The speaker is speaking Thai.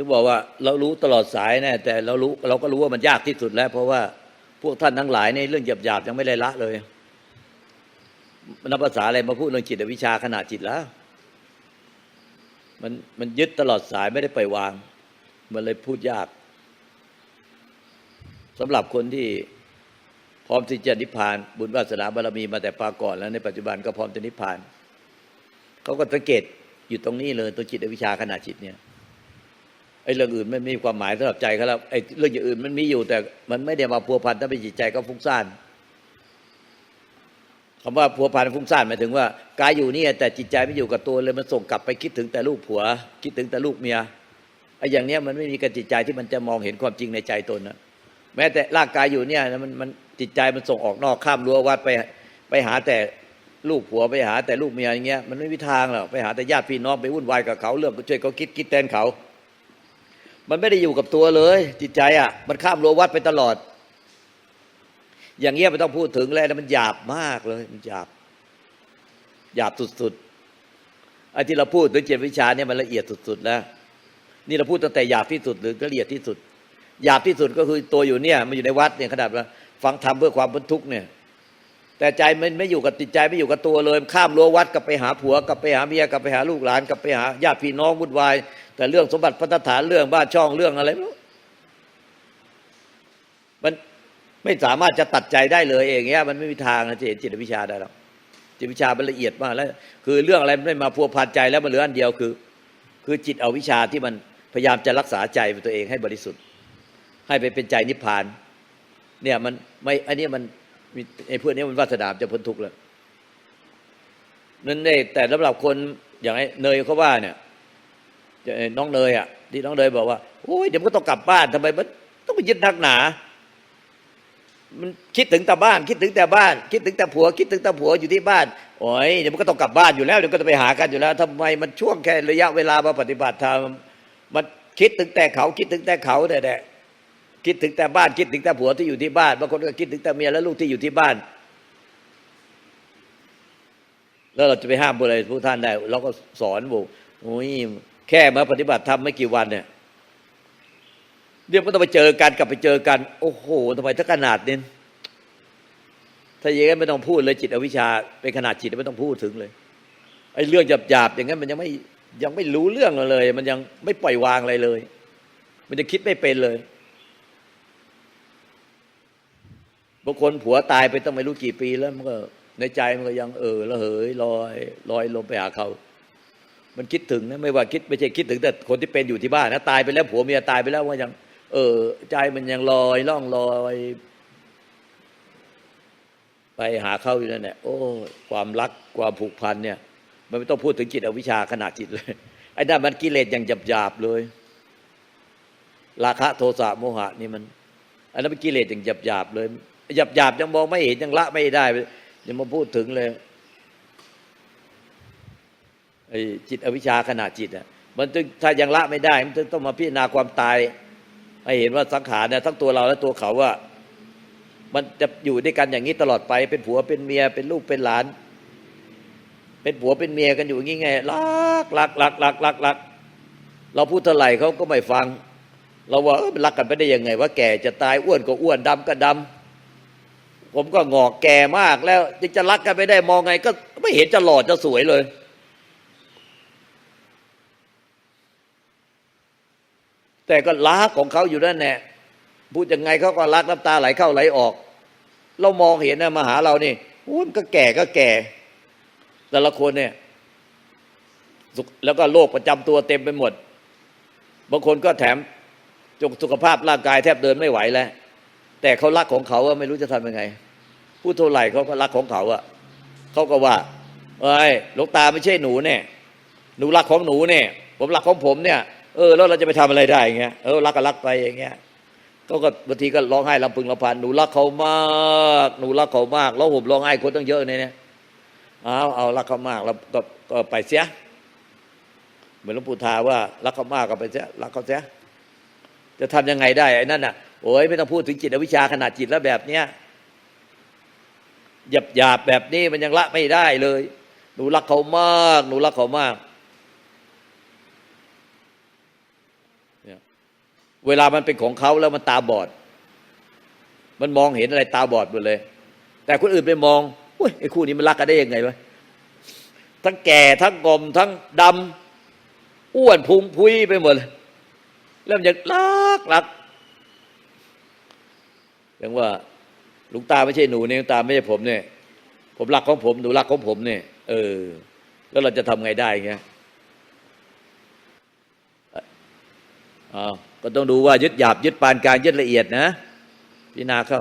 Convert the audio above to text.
ถึงบอกว่าเรารู้ตลอดสายแน่แต่เรารู้เราก็รู้ว่ามันยากที่สุดแล้ว เพราะว่าพวกท่านทั้งหลายในเรื่องหยาบๆยังไม่ได้ละเลยนับภาษาอะไรมาพูดเรื่องจิตวิชาขนาดจิตแล้วมันมันยึดตลอดสายไม่ได้ปล่อยวาง มันเลยพูดยากสำหรับคนที่พร้อมที่จะนิพพาน บุญวาสนาบารมีมาแต่ปาก่อนแล้วในปัจจุบันก็พร้อมจะนิพพานเขาก็สังเกตอยู่ตรงนี้เลยตัวจิตวิชาขนาดจิตเนี่ย อ้เรื่องอื่นไม่มีความหมายสำหรับใจเขาแล้วไอ้เรื่องอย่างอื่นมันมีอยู่แต่มันไม่ได้มาพัวพันถ้าเป็นจิตใจก็ฟุ้งซ่านคำว่าพัวพันฟุ้งซ่านหมายถึงว่ากายอยู่นี่แต่จิตใจไม่อยู่กับตัวเลยมันส่งกลับไปคิดถึงแต่ลูกผัว คิดถึงแต่ลูกเมียไอ้อย่างเนี้ยมันไม่มีกระจิตใจที่มันจะมองเห็นความจริงในใจตนนะแม้แต่ร่างกายอยู่เนี่ยมันมันจิตใจมันส่งออกนอกข้ามรั้ววัดไปไปหาแต่ลูกผัวไปหาแต่ลูกเมียอย่างเงี้ยมันไม่มีทางหรอกไปหาแต่ญาติพี่น้องไปวุ่นวายกับเขาเรื่องก็ช่วยเขาคิดคิดแทนเขา มันไม่ได้อยู่กับตัวเลย จิตใจอะ มันข้ามรั้ววัดไปตลอด อย่างเงี้ยไม่ต้องพูดถึงเลยนะมันหยาบมากเลย มันหยาบหยาบสุดๆไอ้ที่เราพูดถึงเจ็ดวิชาเนี่ยมันละเอียดสุดๆแล้วนี่เราพูดตั้งแต่หยาบที่สุดหรือละเอียดที่สุดหยาบที่สุดก็คือตัวอยู่เนี่ยมันอยู่ในวัดเนี่ยขนาดว่าฟังธรรมเพื่อความพ้นทุกข์เนี่ย แต่ใจมันไม่อยู่กับจิตใจไม่อยู่กับตัวเลย ข้ามรั้ววัดกลับไปหาผัวกลับไปหาเมียกลับไปหาลูกหลานกลับไปหาญาติพี่น้องวุ่นวาย แต่เรื่องสมบัติพัฒฐานเรื่องบ้านช่องเรื่องอะไรมันไม่สามารถจะตัดใจได้เลยเองเงี้ยมันไม่มีทางนะจะเห็นจิตวิชาได้หรอกจิตวิชามันละเอียดมากแล้ว คือเรื่องอะไรไม่มาพัวพันใจแล้วมันเหลืออันเดียวคือ คือจิตเอาวิชาที่มันพยายามจะรักษาใจตัวเองให้บริสุทธิ์ ให้ไปเป็นใจนิพพาน เนี่ยมันไม่อันนี้มัน ไอ้พวกนี้มันวาสนาจะพ้นทุกข์แล้วนั่นเองแต่สำหรับคนอย่างไอ้เนยเขาว่าเนี่ยน้องเนยอะ ที่น้องเนยบอกว่าโอ้ยเดี๋ยวมันก็ต้องกลับบ้านทำไมมันต้องไปยึดนักหนา มันคิดถึงแต่บ้าน คิดถึงแต่บ้าน คิดถึงแต่ผัว คิดถึงแต่ผัวอยู่ที่บ้านโอ้ยเดี๋ยวมันก็ต้องกลับบ้านอยู่แล้วเดี๋ยวก็จะไปหากันอยู่แล้วทำไมมันช่วงแค่ระยะเวลามาปฏิบัติธรรมมันคิดถึงแต่เขาคิดถึงแต่เขาแต่ คิดถึงแต่บ้านคิดถึงแต่ผัวที่อยู่ที่บ้านบางคนก็คิดถึงแต่เมียและลูกที่อยู่ที่บ้าน แล้วเราจะไปห้ามอะไรผู้ท่านได้ เราก็สอนบอกโอ้ยแค่มาปฏิบัติธรรมไม่กี่วันเนี่ยเดี๋ยวก็ต้องไปเจอกันกลับไปเจอกัน โอ้โหทำไมถ้าขนาดนี้ถ้าอย่างนั้นไม่ต้องพูดเลยจิตอวิชชาเป็นขนาดจิตไม่ต้องพูดถึงเลยไอ้เรื่องหยาบๆอย่างนั้นมันยังไม่ยังไม่รู้เรื่องเลย มันยังไม่ปล่อยวางอะไรเลย มันจะคิดไม่เป็นเลย บางคนผัวตายไปต้องไม่รู้กี่ปีแล้วมันก็ในใจมันก็ยังเออละเหยลอยลอยลงไปหาเขา มันคิดถึงนะไม่ว่าคิดไม่ใช่คิดถึงแต่คนที่เป็นอยู่ที่บ้านนะตายไปแล้วผัวเมียตายไปแล้วว่ายัง เออ ใจมันยังลอยล่องลอย ไปหาเขาอยู่นั่นแหละโอ้ความรักความผูกพันเนี่ย มันไม่ต้องพูดถึงจิตอวิชชาขนาดจิตเลยไอ้นั่นมันกิเลสอย่างหยาบๆเลย ราคะโทสะโมหะนี่มัน อันนั้นเป็นกิเลสอย่างหยาบๆเลย หยาบหยาบยังมองไม่เห็นยังละไม่ได้ยังมาพูดถึงเลยไอ้จิตอวิชชาขนาดจิตอะมันถึงถ้ายังละไม่ได้ มันต้องมาพิจารณาความตายให้เห็นว่าสังขารเนี่ยทั้งตัวเราและตัวเขาว่า มันจะอยู่ด้วยกันอย่างนี้ตลอดไป เป็นผัวเป็นเมียเป็นลูกเป็นหลาน เป็นผัวเป็นเมียกันอยู่อย่างงี้ไงรักรักรักรักรักรักเราพูดเท่าไหร่เขาก็ไม่ฟัง เราว่าเออมันรักกันไปได้ยังไง ว่าแก่จะตายอ้วนก็อ้วนดำก็ดำ ผมก็งอกแก่มากแล้วยังจะรักกันไปได้มองไง ก็ไม่เห็นจะหล่อจะสวยเลย แต่ก็รักของเขาอยู่นั่นแหละพูดยังไงเขาก็รักน้ำตาไหลเข้าไหลออก เรามองเห็นนะมาหาเรานี่อุ้นก็แก่ก็แก่ แต่ละคนเนี่ย แล้วก็โรคประจำตัวเต็มไปหมด บางคนก็แถมจงสุขภาพร่างกายแทบเดินไม่ไหวแล้ว แต่เขารักของเขาไม่รู้จะทำยังไง พูดเท่าไหร่เขาก็รักของเขาอะเขาก็ว่าเอ้ยหลวงตาไม่ใช่หนูเนี่ยหนูรักของหนูเนี่ย ผมรักของผมเนี่ย เออแล้วเราจะไปทำอะไรได้อย่างเงี้ยเออรักก็รักไปอย่างเงี้ยเขาก็บางทีก็ร้องไห้ลำพึงลำพันหนูรักเขามากหนูรักเขามากแล้วผมร้องไห้คนตั้งเยอะเนี่ยเอาเอารักเขามากแล้วก็ก็ไปเสียเหมือนหลวงปู่ทาว่ารักเขามากก็ไปเสียรักเขาเสียจะทำยังไงได้ไอ้นั่นน่ะโอ้ยไม่ต้องพูดถึงจิตวิชาขนาดจิตแล้วแบบเนี้ย หยาบหยาบแบบนี้มันยังละไม่ได้เลย หนูรักเขามาก หนูรักเขามากเนี่ยเวลามันเป็นของเขาแล้วมันตาบอด มันมองเห็นอะไรตาบอดหมดเลย แต่คนอื่นไปมองอุ้ยไอ้คู่นี้มันรักกันได้ยังไงวะทั้งแก่ทั้งกลมทั้งดำอ้วนพุงพุยไปหมดเลยแล้วมันยังรักรักอย่างว่า ลุงตาไม่ใช่หนูเนี่ยลุงตาไม่ใช่ผมเนี่ย ผมรักของผมหนูรักของผมเนี่ย เออ แล้วเราจะทำไงได้เงี้ยอ๋อก็ต้องดูว่ายึดหยาบยึดปานกลางยึดละเอียดนะพิจารณาเข้า